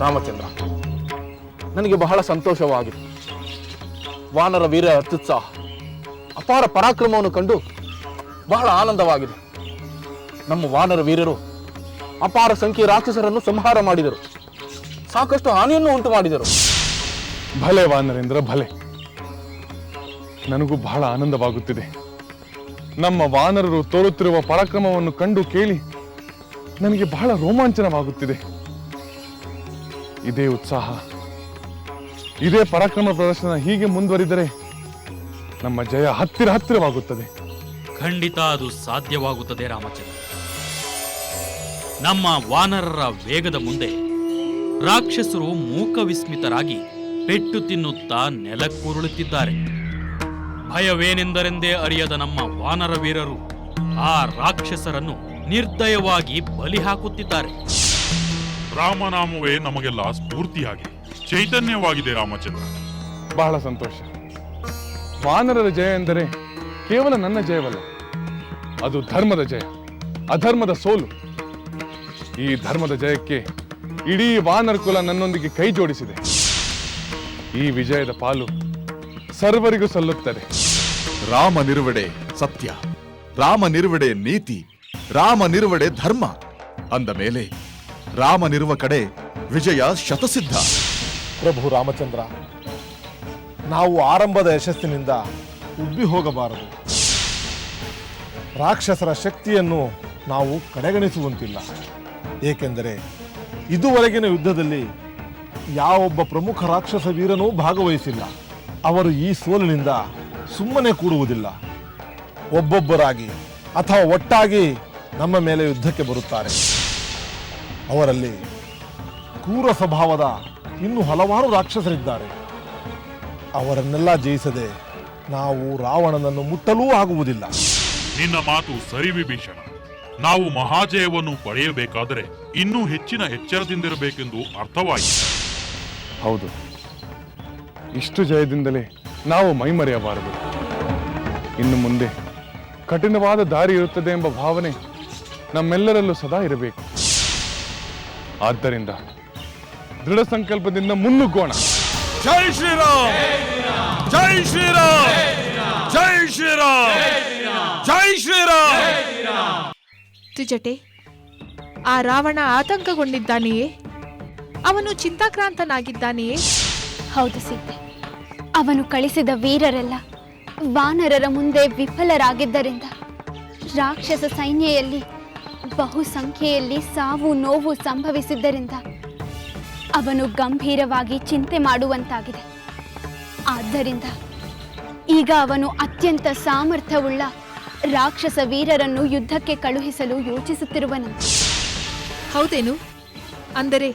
ರಾಮಚಂದ್ರ, ನನಗೆ ಬಹಳ ಸಂತೋಷವಾಗಿದೆ ವಾನರ ವೀರ ಅತ್ಯುತ್ಸಾಹ, ಅಪಾರ ಪರಾಕ್ರಮವನ್ನು ಕಂಡು ಬಹಳ ಆನಂದವಾಗಿದೆ. ನಮ್ಮ ವಾನರ ವೀರರು ಅಪಾರ ಸಂಖ್ಯೆಯ ರಾಕ್ಷಸರನ್ನು ಸಂಹಾರ ಮಾಡಿದರು. ಸಾಕಷ್ಟು ಹಾನಿಯನ್ನು ಉಂಟು ಮಾಡಿದರು ಭಲೆ ವಾನರೇಂದ್ರ, ಭಲೆ. ನನಗೂ ಬಹಳ ಆನಂದವಾಗುತ್ತಿದೆ. ನಮ್ಮ ವಾನರರು ತೋರುತ್ತಿರುವ ಪರಾಕ್ರಮವನ್ನು ಕಂಡು ಕೇಳಿ ನನಗೆ ಬಹಳ ರೋಮಾಂಚನವಾಗುತ್ತಿದೆ. ಇದೇ ಉತ್ಸಾಹ. ಇದೇ ಪರಾಕ್ರಮ ಪ್ರದರ್ಶನ ಹೀಗೆ ಮುಂದುವರಿದರೆ ನಮ್ಮ ಜಯ ಹತ್ತಿರ ಹತ್ತಿರವಾಗುತ್ತದೆ. ಖಂಡಿತ ಅದು ಸಾಧ್ಯವಾಗುತ್ತದೆ, ರಾಮಚಂದ್ರ. ನಮ್ಮ ವಾನರರ ವೇಗದ ಮುಂದೆ ರಾಕ್ಷಸರು ಮೂಕ ವಿಸ್ಮಿತರಾಗಿ ಪೆಟ್ಟು ತಿನ್ನುತ್ತಾ ನೆಲಕ್ಕುರುಳುತ್ತಿದ್ದಾರೆ. ಭಯವೇನೆಂದರೆಂದೇ ಅರಿಯದ ನಮ್ಮ ವಾನರ ವೀರರು ಆ ರಾಕ್ಷಸರನ್ನು ನಿರ್ದಯವಾಗಿ ಬಲಿ ಹಾಕುತ್ತಿದ್ದಾರೆ. ರಾಮನಾಮವೇ ನಮಗೆಲ್ಲ ಸ್ಫೂರ್ತಿಯಾಗಿ ಚೈತನ್ಯವಾಗಿದೆ ರಾಮಚಂದ್ರ. ಬಹಳ ಸಂತೋಷ. ವಾನರರ ಜಯ ಎಂದರೆ ಕೇವಲ ನನ್ನ ಜಯವಲ್ಲ ಅದು ಧರ್ಮದ ಜಯ ಅಧರ್ಮದ ಸೋಲು. ಈ ಧರ್ಮದ ಜಯಕ್ಕೆ ಇಡೀ ವಾನರ ಕುಲ ನನ್ನೊಂದಿಗೆ ಕೈ ಜೋಡಿಸಿದೆ. ಈ ವಿಜಯದ ಪಾಲು ಸರ್ವರಿಗೂ ಸಲ್ಲುತ್ತದೆ. ರಾಮ ನಿರ್ವಡೆ ಸತ್ಯ ರಾಮ ನಿರ್ವಡೆ ನೀತಿ ರಾಮ ನಿರ್ವಡೆ ಧರ್ಮ ಅಂದ ಮೇಲೆ ರಾಮನಿರುವ ಕಡೆ ವಿಜಯ ಶತಸಿದ್ಧ. ಪ್ರಭು ರಾಮಚಂದ್ರ, ನಾವು ಆರಂಭದ ಯಶಸ್ಸಿನಿಂದ ಉಬ್ಬಿ ಹೋಗಬಾರದು. ರಾಕ್ಷಸರ ಶಕ್ತಿಯನ್ನು ನಾವು ಕಡೆಗಣಿಸುವಂತಿಲ್ಲ. ಏಕೆಂದರೆ ಇದುವರೆಗಿನ ಯುದ್ಧದಲ್ಲಿ ಯಾವೊಬ್ಬ ಪ್ರಮುಖ ರಾಕ್ಷಸ ವೀರನೂ ಭಾಗವಹಿಸಿಲ್ಲ. ಅವರು ಈ ಸೋಲಿನಿಂದ ಸುಮ್ಮನೆ ಕೂಡುವುದಿಲ್ಲ. ಒಬ್ಬೊಬ್ಬರಾಗಿ ಅಥವಾ ಒಟ್ಟಾಗಿ ನಮ್ಮ ಮೇಲೆ ಯುದ್ಧಕ್ಕೆ ಬರುತ್ತಾರೆ. ಅವರಲ್ಲಿ ಕ್ರೂರ ಸ್ವಭಾವದ ಇನ್ನು ಹಲವಾರು ರಾಕ್ಷಸರಿದ್ದಾರೆ. ಅವರನ್ನೆಲ್ಲ ಜಯಿಸದೆ ನಾವು ರಾವಣನನ್ನು ಮುಟ್ಟಲೂ ಆಗುವುದಿಲ್ಲ. ನಿನ್ನ ಮಾತು ಸರಿ ವಿಭೀಷಣ. ನಾವು ಮಹಾಜಯವನ್ನು ಪಡೆಯಬೇಕಾದರೆ ಇನ್ನೂ ಹೆಚ್ಚಿನ ಎಚ್ಚರದಿಂದಿರಬೇಕೆಂದು ಅರ್ಥವಾಯಿತು. ಹೌದು. ಇಷ್ಟು ಜಯದಿಂದಲೇ ನಾವು ಮೈಮರೆಯಬಾರದು. ಇನ್ನು ಮುಂದೆ ಕಠಿಣವಾದ ದಾರಿ ಇರುತ್ತದೆ ಎಂಬ ಭಾವನೆ ನಮ್ಮೆಲ್ಲರಲ್ಲೂ ಸದಾ ಇರಬೇಕು. ಆದ್ದರಿಂದ ದೃಢ ಸಂಕಲ್ಪದಿಂದ ಮುನ್ನುಗ್ಗೋಣ. ಜೈ ಶ್ರೀರಾಮ್. ಜೈ ಶ್ರೀರಾಮ್. ಜೈ ಶ್ರೀರಾಮ್. ಜೈ ಶ್ರೀರಾಮ್. ತ್ರಿಜಟೆ ಆ ರಾವಣ ಆತಂಕಗೊಂಡಿದ್ದಾನೆಯೇ? ಅವನು ಚಿಂತಾಕ್ರಾಂತನಾಗಿದ್ದಾನೆಯೇ? ಹೌದು ಸೀತೆ. ಅವನು ಕಳಿಸಿದ ವೀರರೆಲ್ಲ ವಾನರರ ಮುಂದೆ ವಿಫಲರಾಗಿದ್ದರಿಂದ ರಾಕ್ಷಸ ಸೈನ್ಯದಲ್ಲಿ ಬಹುಸಂಖ್ಯೆಯಲ್ಲಿ ಸಾವು ನೋವು ಸಂಭವಿಸಿದ್ದರಿಂದ ಅವನು ಗಂಭೀರವಾಗಿ ಚಿಂತೆ ಮಾಡುವಂತಾಗಿದೆ. ಆದ್ದರಿಂದ ಈಗ ಅವನು ಅತ್ಯಂತ ಸಾಮರ್ಥ್ಯವುಳ್ಳ ರಾಕ್ಷಸ ವೀರರನ್ನು ಯುದ್ಧಕ್ಕೆ ಕಳುಹಿಸಲು ಯೋಚಿಸುತ್ತಿರುವನು. ಹೌದೇನು? ಅಂದರೆ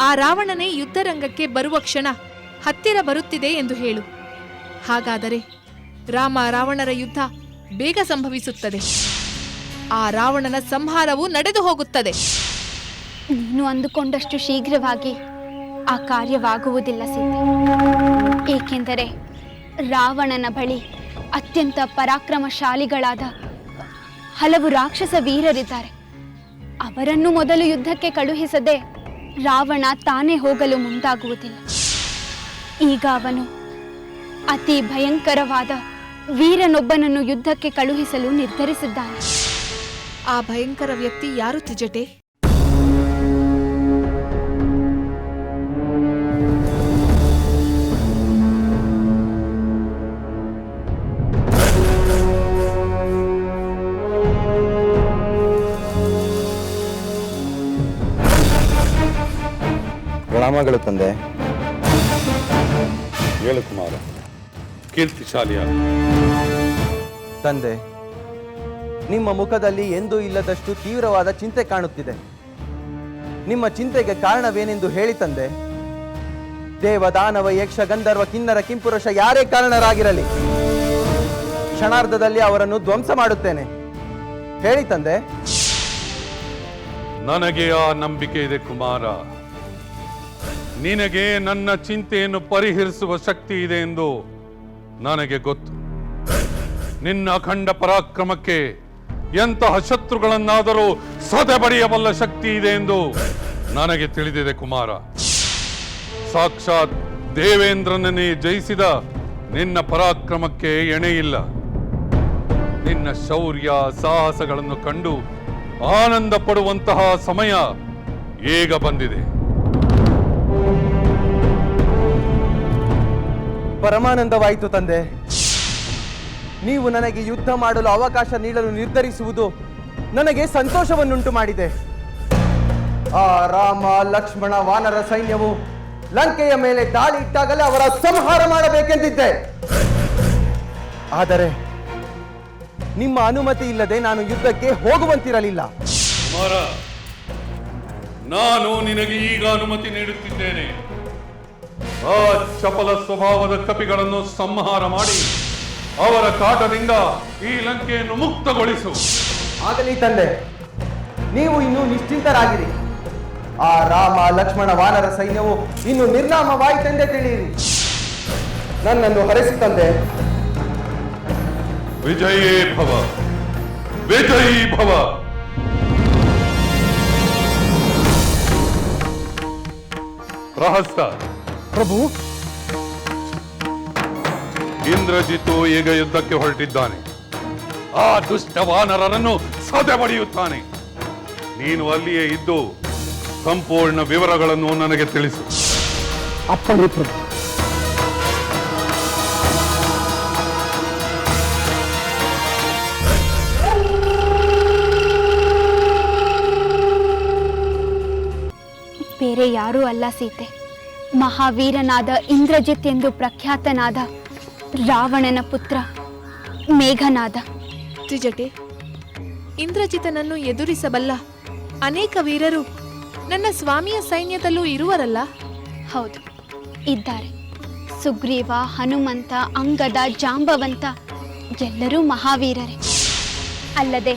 ಆ ರಾವಣನೇ ಯುದ್ಧರಂಗಕ್ಕೆ ಬರುವ ಕ್ಷಣ ಹತ್ತಿರ ಬರುತ್ತಿದೆ ಎಂದು ಹೇಳು. ಹಾಗಾದರೆ ರಾಮ ರಾವಣರ ಯುದ್ಧ ಬೇಗ ಸಂಭವಿಸುತ್ತದೆ. ಆ ರಾವಣನ ಸಂಹಾರವು ನಡೆದು ಹೋಗುತ್ತದೆ. ನೀನು ಅಂದುಕೊಂಡಷ್ಟು ಶೀಘ್ರವಾಗಿ ಆ ಕಾರ್ಯವಾಗುವುದಿಲ್ಲ ಸೀತೆ. ಏಕೆಂದರೆ ರಾವಣನ ಬಳಿ ಅತ್ಯಂತ ಪರಾಕ್ರಮಶಾಲಿಗಳಾದ ಹಲವು ರಾಕ್ಷಸ ವೀರರಿದ್ದಾರೆ. ಅವರನ್ನು ಮೊದಲು ಯುದ್ಧಕ್ಕೆ ಕಳುಹಿಸದೆ ರಾವಣ ತಾನೇ ಹೋಗಲು ಮುಂದಾಗುವುದಿಲ್ಲ. ಈಗ ಅವನು ಅತಿ ಭಯಂಕರವಾದ ವೀರನೊಬ್ಬನನ್ನು ಯುದ್ಧಕ್ಕೆ ಕಳುಹಿಸಲು ನಿರ್ಧರಿಸಿದ್ದಾನೆ. ಆ ಭಯಂಕರ ವ್ಯಕ್ತಿ ಯಾರು ತಿಜಟೆ? ಪ್ರಣಾಮಗಳು ತಂದೆ. ಹೇಳು ಕುಮಾರ. ಕೀರ್ತಿಶಾಲಿಯ ತಂದೆ ನಿಮ್ಮ ಮುಖದಲ್ಲಿ ಎಂದೂ ಇಲ್ಲದಷ್ಟು ತೀವ್ರವಾದ ಚಿಂತೆ ಕಾಣುತ್ತಿದೆ. ನಿಮ್ಮ ಚಿಂತೆಗೆ ಕಾರಣವೇನೆಂದು ಹೇಳಿ ತಂದೆ. ದೇವ ದಾನವ ಯಕ್ಷ ಗಂಧರ್ವ ಕಿನ್ನರ ಕಿಂಪುರುಷ ಯಾರೇ ಕಾರಣರಾಗಿರಲಿ. ಕ್ಷಣಾರ್ಧದಲ್ಲಿ ಅವರನ್ನು ಧ್ವಂಸ ಮಾಡುತ್ತೇನೆ. ಹೇಳಿ ತಂದೆ. ನನಗೆ ಆ ನಂಬಿಕೆ ಇದೆ ಕುಮಾರ. ನಿನಗೆ ನನ್ನ ಚಿಂತೆಯನ್ನು ಪರಿಹರಿಸುವ ಶಕ್ತಿ ಇದೆ ಎಂದು ನನಗೆ ಗೊತ್ತು. ನಿನ್ನ ಅಖಂಡ ಪರಾಕ್ರಮಕ್ಕೆ ಎಂತಹ ಶತ್ರುಗಳನ್ನಾದರೂ ಸದೆ ಬಡಿಯಬಲ್ಲ ಶಕ್ತಿ ಇದೆ ಎಂದು ನನಗೆ ತಿಳಿದಿದೆ ಕುಮಾರ. ಸಾಕ್ಷಾತ್ ದೇವೇಂದ್ರನನ್ನೇ ಜಯಿಸಿದ ನಿನ್ನ ಪರಾಕ್ರಮಕ್ಕೆ ಎಣೆಯಿಲ್ಲ. ನಿನ್ನ ಶೌರ್ಯ, ಸಾಹಸಗಳನ್ನು ಕಂಡು ಆನಂದ ಪಡುವಂತಹ ಸಮಯ ಈಗ ಬಂದಿದೆ. ಪರಮಾನಂದವಾಯಿತು ತಂದೆ. ನೀವು ನನಗೆ ಯುದ್ಧ ಮಾಡಲು ಅವಕಾಶ ನೀಡಲು ನಿರ್ಧರಿಸುವುದು ನನಗೆ ಸಂತೋಷವನ್ನುಂಟು ಮಾಡಿದೆ. ಆ ರಾಮ ಲಕ್ಷ್ಮಣ ವಾನರ ಸೈನ್ಯವು ಲಂಕೆಯ ಮೇಲೆ ದಾಳಿ ಇಟ್ಟಾಗಲೇ ಅವರ ಸಂಹಾರ ಮಾಡಬೇಕೆಂದಿದ್ದೆ. ಆದರೆ ನಿಮ್ಮ ಅನುಮತಿ ಇಲ್ಲದೆ ನಾನು ಯುದ್ಧಕ್ಕೆ ಹೋಗುವಂತಿರಲಿಲ್ಲ. ಮರ ನಾನು ನಿನಗೆ ಈಗ ಅನುಮತಿ ನೀಡುತ್ತಿದ್ದೇನೆ. ಆ ಚಪಲ ಸ್ವಭಾವದ ಕಪಿಗಳನ್ನು ಸಂಹಾರ ಮಾಡಿ. ಅವರ ಕಾಟದಿಂದ ಈ ಲಂಕೆಯನ್ನು ಮುಕ್ತಗೊಳಿಸು. ಆಗಲಿ ತಂದೆ ನೀವು ಇನ್ನು ನಿಶ್ಚಿಂತರಾಗಿರಿ. ಆ ರಾಮ ಲಕ್ಷ್ಮಣ ವಾನರ ಸೈನ್ಯವು ಇನ್ನು ನಿರ್ನಾಮವಾಯಿತೆಂದೇ ತಿಳಿಯಿರಿ. ನನ್ನನ್ನು ಹರಿಸಿ ತಂದೆ. ವಿಜಯೇ ಭವ ವಿಜಯೀ ಭವ. ಪ್ರಹಸ್ತ ಪ್ರಭು ಇಂದ್ರಜಿತು ಈಗ ಯುದ್ಧಕ್ಕೆ ಹೊರಟಿದ್ದಾನೆ. ಆ ದುಷ್ಟ ವಾನರರನ್ನು ಸದೆ ಬಡಿಯುತ್ತಾನೆ ನೀನು ಅಲ್ಲಿಯೇ ಇದ್ದು ಸಂಪೂರ್ಣ ವಿವರಗಳನ್ನು ನನಗೆ ತಿಳಿಸು. ಅಪ್ಪಣೆ ಪ್ರಭು. ಬೇರೆ ಯಾರೂ ಅಲ್ಲ ಸೀತೆ. ಮಹಾವೀರನಾದ ಇಂದ್ರಜಿತ್ ಎಂದು ಪ್ರಖ್ಯಾತನಾದ ರಾವಣನ ಪುತ್ರ ಮೇಘನಾದ. ತ್ರಿಜಟೆ ಇಂದ್ರಜಿತನನ್ನು ಎದುರಿಸಬಲ್ಲ ಅನೇಕ ವೀರರು ನನ್ನ ಸ್ವಾಮಿಯ ಸೈನ್ಯದಲ್ಲೂ ಇರುವರಲ್ಲ? ಹೌದು ಇದ್ದಾರೆ. ಸುಗ್ರೀವ ಹನುಮಂತ ಅಂಗದ ಜಾಂಬವಂತ ಎಲ್ಲರೂ ಮಹಾವೀರರೇ. ಅಲ್ಲದೆ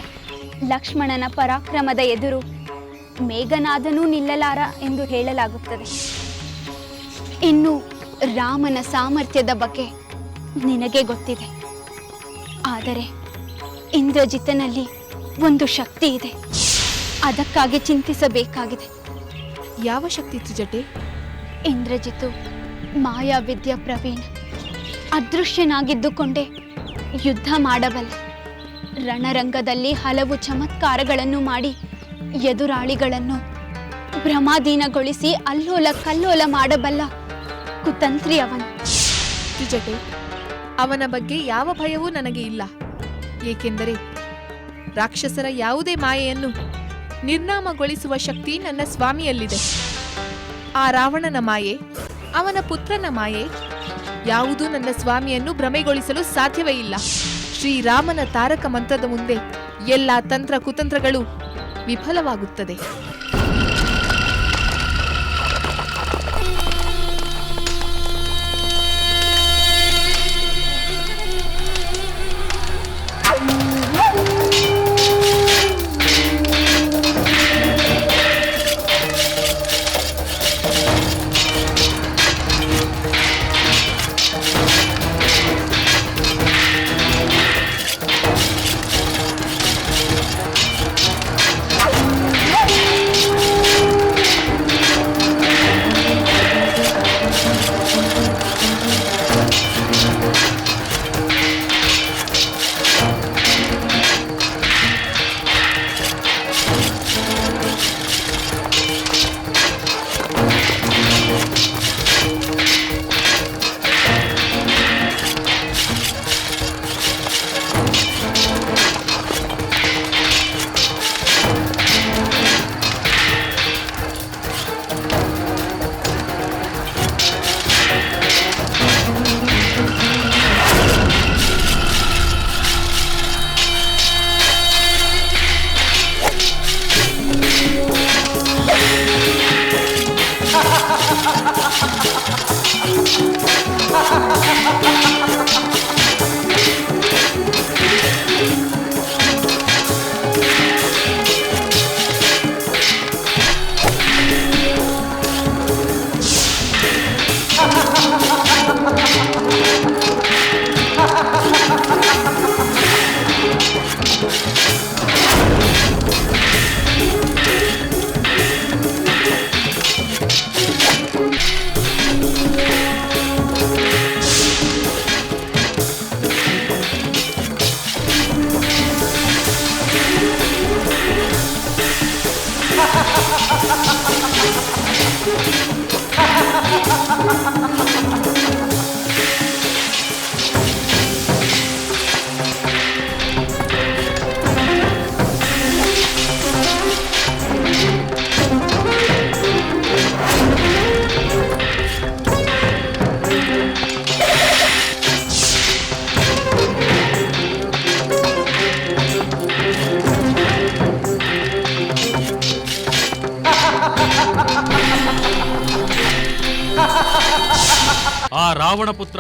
ಲಕ್ಷ್ಮಣನ ಪರಾಕ್ರಮದ ಎದುರು ಮೇಘನಾದನೂ ನಿಲ್ಲಲಾರ ಎಂದು ಹೇಳಲಾಗುತ್ತದೆ. ಇನ್ನು ರಾಮನ ಸಾಮರ್ಥ್ಯದ ಬಗ್ಗೆ ನಿನಗೆ ಗೊತ್ತಿದೆ. ಆದರೆ ಇಂದ್ರಜಿತನಲ್ಲಿ ಒಂದು ಶಕ್ತಿ ಇದೆ. ಅದಕ್ಕಾಗಿ ಚಿಂತಿಸಬೇಕಾಗಿದೆ. ಯಾವ ಶಕ್ತಿ ಜಟೆ ಇಂದ್ರಜಿತು ಮಾಯಾವಿದ್ಯ ಪ್ರವೀಣ. ಅದೃಶ್ಯನಾಗಿದ್ದುಕೊಂಡೇ ಯುದ್ಧ ಮಾಡಬಲ್ಲ. ರಣರಂಗದಲ್ಲಿ ಹಲವು ಚಮತ್ಕಾರಗಳನ್ನು ಮಾಡಿ ಎದುರಾಳಿಗಳನ್ನು ಭ್ರಮಾಧೀನಗೊಳಿಸಿ ಅಲ್ಲೋಲ ಕಲ್ಲೋಲ ಮಾಡಬಲ್ಲ ಕುತಂತ್ರಿ ಅವನು. ತ್ರಿಜಟೆ ಅವನ ಬಗ್ಗೆ ಯಾವ ಭಯವೂ ನನಗೆ ಇಲ್ಲ. ಏಕೆಂದರೆ ರಾಕ್ಷಸರ ಯಾವುದೇ ಮಾಯೆಯನ್ನು ನಿರ್ನಾಮಗೊಳಿಸುವ ಶಕ್ತಿ ನನ್ನ ಸ್ವಾಮಿಯಲ್ಲಿದೆ. ಆ ರಾವಣನ ಮಾಯೆ, ಅವನ ಪುತ್ರನ ಮಾಯೆ ಯಾವುದೂ ನನ್ನ ಸ್ವಾಮಿಯನ್ನು ಭ್ರಮೆಗೊಳಿಸಲು ಸಾಧ್ಯವೇ ಇಲ್ಲ. ಶ್ರೀರಾಮನ ತಾರಕ ಮಂತ್ರದ ಮುಂದೆ ಎಲ್ಲ ತಂತ್ರ ಕುತಂತ್ರಗಳು ವಿಫಲವಾಗುತ್ತದೆ.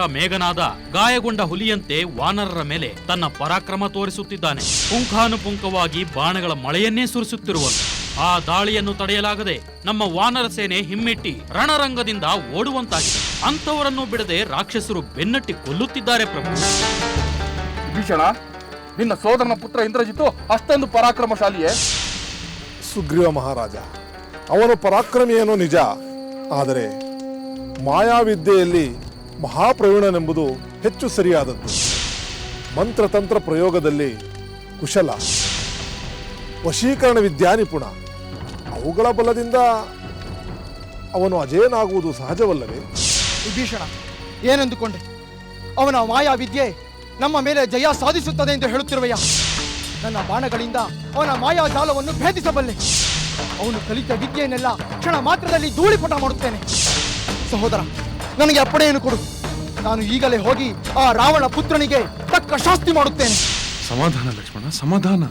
ಮೇಘನಾದ ಗಾಯಗೊಂಡ ಹುಲಿಯಂತೆ ವಾನರರ ಮೇಲೆ ತನ್ನ ಪರಾಕ್ರಮ ತೋರಿಸುತ್ತಿದ್ದಾನೆ. ಪುಂಖಾನುಪುಂಖವಾಗಿ ಬಾಣಗಳ ಮಳೆಯನ್ನೇ ಸುರಿಸುತ್ತಿರುವನು. ಆ ದಾಳಿಯನ್ನು ತಡೆಯಲಾಗದೆ ನಮ್ಮ ವಾನರ ಸೇನೆ ಹಿಮ್ಮೆಟ್ಟಿ ರಣರಂಗದಿಂದ ಓಡುವಂತಾಗಿದೆ. ಅಂಥವರನ್ನು ಬಿಡದೆ ರಾಕ್ಷಸರು ಬೆನ್ನಟ್ಟಿ ಕೊಲ್ಲುತ್ತಿದ್ದಾರೆ ಪ್ರಭು. ಭೀಷಣ ನಿನ್ನ ಸೋದರನ ಪುತ್ರ ಇಂದ್ರಜಿತು ಅಷ್ಟೊಂದು ಪರಾಕ್ರಮಶಾಲಿಯೇ? ಸುಗ್ರೀವ ಮಹಾರಾಜ ಅವನು ಪರಾಕ್ರಮಿಯೇನೋ ನಿಜ. ಆದರೆ ಮಾಯಾವಿದ್ಯೆಯಲ್ಲಿ ಮಹಾಪ್ರವೀಣನೆಂಬುದು ಹೆಚ್ಚು ಸರಿಯಾದದ್ದು. ಮಂತ್ರತಂತ್ರ ಪ್ರಯೋಗದಲ್ಲಿ ಕುಶಲ. ವಶೀಕರಣ ವಿದ್ಯಾ ನಿಪುಣ. ಅವುಗಳ ಬಲದಿಂದ ಅವನು ಅಜೇನಾಗುವುದು ಸಹಜವಲ್ಲವೇ? ವಿಭೀಷಣ, ಏನೆಂದುಕೊಂಡೆ? ಅವನ ಮಾಯಾ ವಿದ್ಯೆ ನಮ್ಮ ಮೇಲೆ ಜಯ ಸಾಧಿಸುತ್ತದೆ ಎಂದು ಹೇಳುತ್ತಿರುವೆಯ? ನನ್ನ ಬಾಣಗಳಿಂದ ಅವನ ಮಾಯಾ ಜಾಲವನ್ನು ಭೇದಿಸಬಲ್ಲೆ. ಅವನು ಕಲಿತ ವಿದ್ಯೆಯನ್ನೆಲ್ಲ ಕ್ಷಣ ಮಾತ್ರದಲ್ಲಿ ಧೂಳಿಪಟ ಮಾಡುತ್ತೇನೆ. ಸಹೋದರ ನನಗೆ ಅಪ್ಪಣೆಯನ್ನು ಕೊಡು? ನಾನು ಈಗಲೇ ಹೋಗಿ ಆ ರಾವಣ ಪುತ್ರನಿಗೆ ತಕ್ಕ ಶಾಸ್ತಿ ಮಾಡುತ್ತೇನೆ. ಸಮಾಧಾನ ಲಕ್ಷ್ಮಣ, ಸಮಾಧಾನ.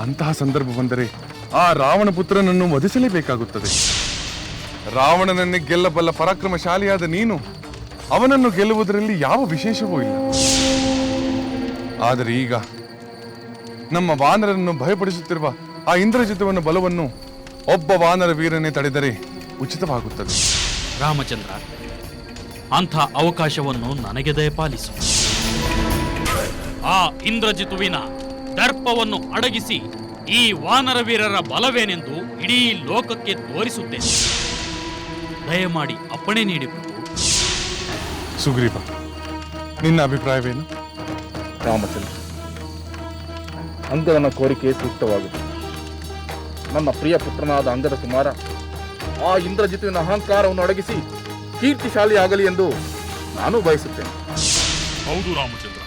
ಅಂತಹ ಸಂದರ್ಭ ಬಂದರೆ ಆ ರಾವಣ ಪುತ್ರನನ್ನು ವಧಿಸಲೇಬೇಕಾಗುತ್ತದೆ. ರಾವಣನನ್ನೇ ಗೆಲ್ಲಬಲ್ಲ ಪರಾಕ್ರಮಶಾಲಿಯಾದ ನೀನು ಅವನನ್ನು ಗೆಲ್ಲುವುದರಲ್ಲಿ ಯಾವ ವಿಶೇಷವೂ ಇಲ್ಲ. ಆದರೆ ಈಗ ನಮ್ಮ ವಾನರನ್ನು ಭಯಪಡಿಸುತ್ತಿರುವ ಆ ಇಂದ್ರಜಿತ್ವನ ಬಲವನ್ನು ಒಬ್ಬ ವಾನರ ವೀರನೇ ತಡೆದರೆ ಉಚಿತವಾಗುತ್ತದೆ. ರಾಮಚಂದ್ರ ಅಂಥ ಅವಕಾಶವನ್ನು ನನಗೆ ದಯಪಾಲಿಸು ಆ ಇಂದ್ರಜಿತುವಿನ ದರ್ಪವನ್ನು ಅಡಗಿಸಿ ಈ ವಾನರ ವೀರರ ಬಲವೇನೆಂದು ಇಡೀ ಲೋಕಕ್ಕೆ ತೋರಿಸುತ್ತೇನೆ. ದಯಮಾಡಿ ಅಪ್ಪಣೆ ನೀಡಿ ಪ್ರಭು. ಸುಗ್ರೀವ ನಿನ್ನ ಅಭಿಪ್ರಾಯವೇನು? ರಾಮಚಂದ್ರ ಅಂಗದನ ಕೋರಿಕೆ ಸೂಕ್ತವಾಗುತ್ತದೆ ನನ್ನ ಪ್ರಿಯ ಪುತ್ರನಾದ ಅಂಗದ ಕುಮಾರ ಆ ಇಂದ್ರಜಿತುವಿನ ಅಹಂಕಾರವನ್ನು ಅಡಗಿಸಿ ಕೀರ್ತಿಶಾಲಿಯಾಗಲಿ ಎಂದು ನಾನು ಬಯಸುತ್ತೇನೆ. ಹೌದು ರಾಮಚಂದ್ರ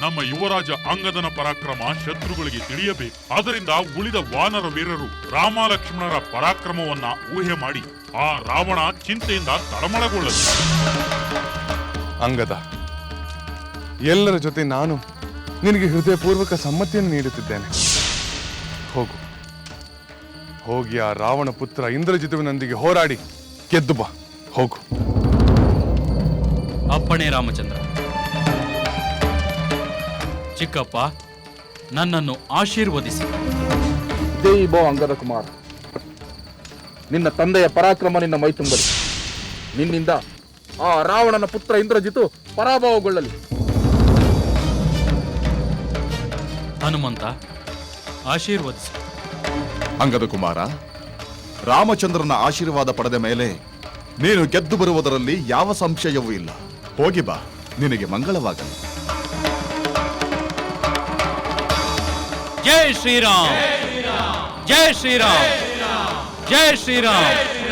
ನಮ್ಮ ಯುವರಾಜ ಅಂಗದನ ಪರಾಕ್ರಮ ಶತ್ರುಗಳಿಗೆ ತಿಳಿಯಬೇಕು. ಅದರಿಂದ ಉಳಿದ ವಾನರ ವೀರರು ರಾಮ ಲಕ್ಷ್ಮಣರ ಪರಾಕ್ರಮವನ್ನ ಊಹೆ ಮಾಡಿ ಆ ರಾವಣ ಚಿಂತೆಯಿಂದ ತಳಮಳಗೊಳ್ಳಲು. ಅಂಗದ ಎಲ್ಲರ ಜೊತೆ ನಾನು ನಿನಗೆ ಹೃದಯಪೂರ್ವಕ ಸಮ್ಮತಿಯನ್ನು ನೀಡುತ್ತಿದ್ದೇನೆ. ಹೋಗು. ಹೋಗಿ ಆ ರಾವಣ ಪುತ್ರ ಇಂದ್ರಜಿತುವಿನೊಂದಿಗೆ ಹೋರಾಡಿ ಗೆದ್ದು ಬಾ ಹೋಗು. ಅಪ್ಪಣೆ ರಾಮಚಂದ್ರ. ಚಿಕ್ಕಪ್ಪ ನನ್ನನ್ನು ಆಶೀರ್ವದಿಸಿ. ಜೈ ಬೋ ಅಂಗದ ಕುಮಾರ ನಿನ್ನ ತಂದೆಯ ಪರಾಕ್ರಮ ನಿನ್ನ ಮೈ ತುಂಬಲಿ. ನಿನ್ನಿಂದ ಆ ರಾವಣನ ಪುತ್ರ ಇಂದ್ರಜಿತು ಪರಾಭವಗೊಳ್ಳಲಿ. ಹನುಮಂತ ಆಶೀರ್ವದಿಸಿ. ಅಂಗದ ಕುಮಾರ, ರಾಮಚಂದ್ರನ ಆಶೀರ್ವಾದ ಪಡೆದ ಮೇಲೆ ನೀನು ಗೆದ್ದು ಬರುವುದರಲ್ಲಿ ಯಾವ ಸಂಶಯವೂ ಇಲ್ಲ. ಹೋಗಿ ಬಾ, ನಿನಗೆ ಮಂಗಳವಾಗಲಿ. ಜೈ ಶ್ರೀರಾಮ್. ಜೈ ಶ್ರೀರಾಮ್. ಜೈ ಶ್ರೀರಾಮ್.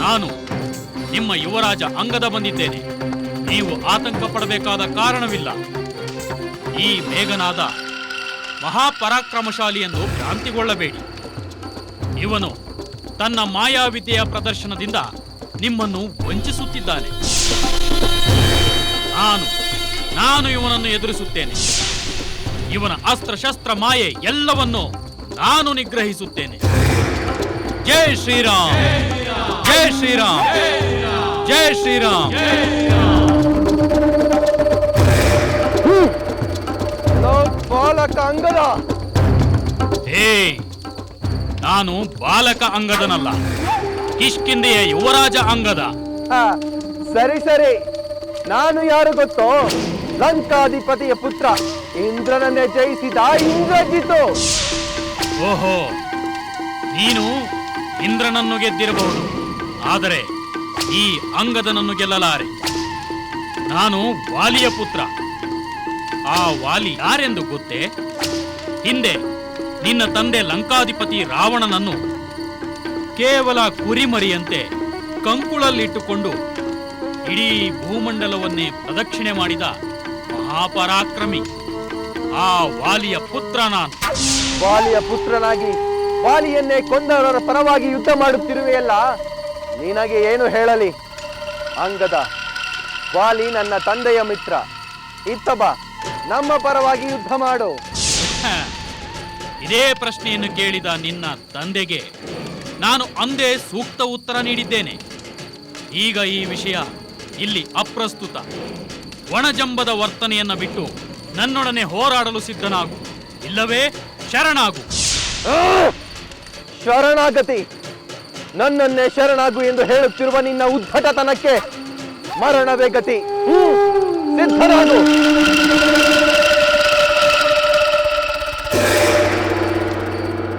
ನಾನು ನಿಮ್ಮ ಯುವರಾಜ ಅಂಗದ ಬಂದಿದ್ದೇನೆ. ನೀವು ಆತಂಕ ಪಡಬೇಕಾದ ಕಾರಣವಿಲ್ಲ. ಈ ಮೇಘನಾದ ಮಹಾಪರಾಕ್ರಮಶಾಲಿ ಎಂದು ಭ್ರಾಂತಿಗೊಳ್ಳಬೇಡಿ. ಇವನು ತನ್ನ ಮಾಯಾವಿದ್ಯೆಯ ಪ್ರದರ್ಶನದಿಂದ ನಿಮ್ಮನ್ನು ವಂಚಿಸುತ್ತಿದ್ದಾನೆ. ನಾನು ನಾನು ಇವನನ್ನು ಎದುರಿಸುತ್ತೇನೆ. ಇವನ ಅಸ್ತ್ರಶಸ್ತ್ರ ಮಾಯೆ ಎಲ್ಲವನ್ನೂ ನಾನು ನಿಗ್ರಹಿಸುತ್ತೇನೆ. ಜೈ ಶ್ರೀರಾಮ್ ಜೈ ಶ್ರೀರಾಮ್ ಜೈ ಶ್ರೀರಾಮ್ ಬಾಲಕ ಅಂಗದ ಏ ನಾನು ಬಾಲಕ ಅಂಗದನಲ್ಲ. ಕಿಷ್ಕಿಂದೆಯ ಯುವರಾಜ ಅಂಗದ. ಸರಿ ಸರಿ. ನಾನು ಯಾರು ಗೊತ್ತೋ? ಲಂಕಾಧಿಪತಿಯ ಪುತ್ರ. ಇಂದ್ರನನ್ನೇ ಜಯಿಸಿದ ಇಂದ್ರಜಿತು ಓಹೋ ನೀನು ಇಂದ್ರನನ್ನು ಗೆದ್ದಿರಬಹುದು. ಆದರೆ ಈ ಅಂಗದನನ್ನು ಗೆಲ್ಲಲಾರೆ. ನಾನು ವಾಲಿಯ ಪುತ್ರ. ಆ ವಾಲಿ ಯಾರೆಂದು ಗೊತ್ತೇ? ಹಿಂದೆ ನಿನ್ನ ತಂದೆ ಲಂಕಾಧಿಪತಿ ರಾವಣನನ್ನು ಕೇವಲ ಕುರಿಮರಿಯಂತೆ ಕಂಕುಳಲ್ಲಿಟ್ಟುಕೊಂಡು ಇಡೀ ಭೂಮಂಡಲವನ್ನೇ ಪ್ರದಕ್ಷಿಣೆ ಮಾಡಿದ ಮಹಾಪರಾಕ್ರಮಿ. ಆ ವಾಲಿಯ ಪುತ್ರ ನಾನು. ವಾಲಿಯ ಪುತ್ರನಾಗಿ ವಾಲಿಯನ್ನೇ ಕೊಂದವರ ಪರವಾಗಿ ಯುದ್ಧ ಮಾಡುತ್ತಿರುವೆಯಲ್ಲ? ನಿನಗೆ ಏನು ಹೇಳಲಿ? ಅಂಗದ ವಾಲಿ ನನ್ನ ತಂದೆಯ ಮಿತ್ರ. ಇತ್ತಬ ಬಾ ನಮ್ಮ ಪರವಾಗಿ ಯುದ್ಧ ಮಾಡು. ಇದೇ ಪ್ರಶ್ನೆಯನ್ನು ಕೇಳಿದ ನಿನ್ನ ತಂದೆಗೆ ನಾನು ಅಂದೇ ಸೂಕ್ತ ಉತ್ತರ ನೀಡಿದ್ದೇನೆ. ಈಗ ಈ ವಿಷಯ ಇಲ್ಲಿ ಅಪ್ರಸ್ತುತ. ಒಣಜಂಬದ ವರ್ತನೆಯನ್ನು ಬಿಟ್ಟು ನನ್ನೊಡನೆ ಹೋರಾಡಲು ಸಿದ್ಧನಾಗು. ಇಲ್ಲವೇ ಶರಣಾಗು. ಶರಣಾಗತಿ. ನನ್ನನ್ನೇ ಶರಣಾಗು ಎಂದು ಹೇಳುತ್ತಿರುವ ನಿನ್ನ ಉದ್ಧಟತನಕ್ಕೆ ಮರಣವೇ ಗತಿ. ಸಿದ್ಧರಾಗು.